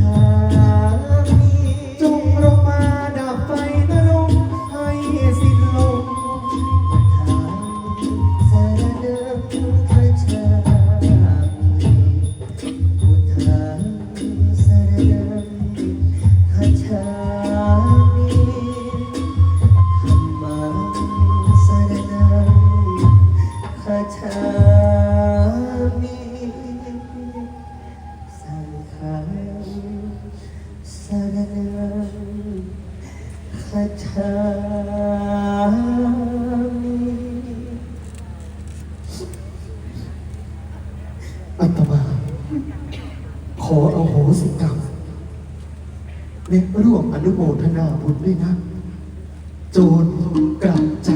time. ชามีอัตมาขอเอาโหสิกรรมและร่วมอนุโมทนาบุญด้วยนะ โจรกลับใจ